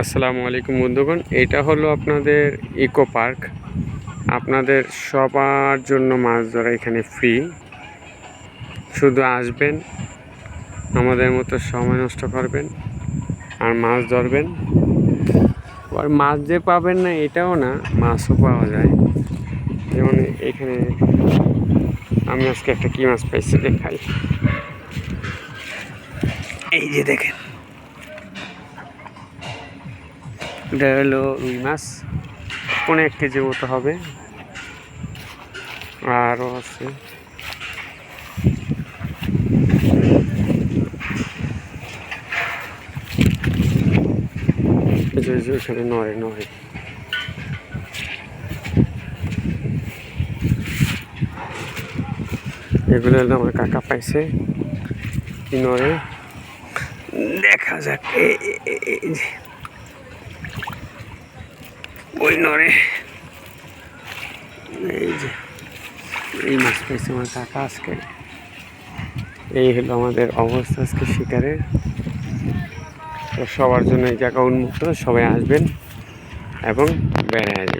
আসসালামু আলাইকুম বন্ধুগণ, এটা হলো আপনাদের ইকো পার্ক। আপনাদের সবার জন্য মাছ ধরা এখানে ফ্রি। শুধু আসবেন, আমাদের মতো সময় নষ্ট করবেন, আর মাছ ধরবেন। আর মাছ যে পাবেন না, এটাও না, মাছও পাওয়া যায়। যেমন এখানে আমি আজকে একটা কী মাছ পাইছি দেখাই। এই যে দেখেন। এটা হলো রুই মাছ এক কেজি মতো হবে আরও আছে ওখানে নড়ে নড়ে এগুলো হলো আমার কাকা পাইছে নড়ে দেখা যাক ওই নরে এই যে, এই মাছ পেয়েছে আমার কাকা আজকে। এই হলো আমাদের অবস্থা আজকে শিকারের। তো সবার জন্য এই জায়গা উন্মুক্ত, সবাই আসবেন এবং বেড়ে যাবেন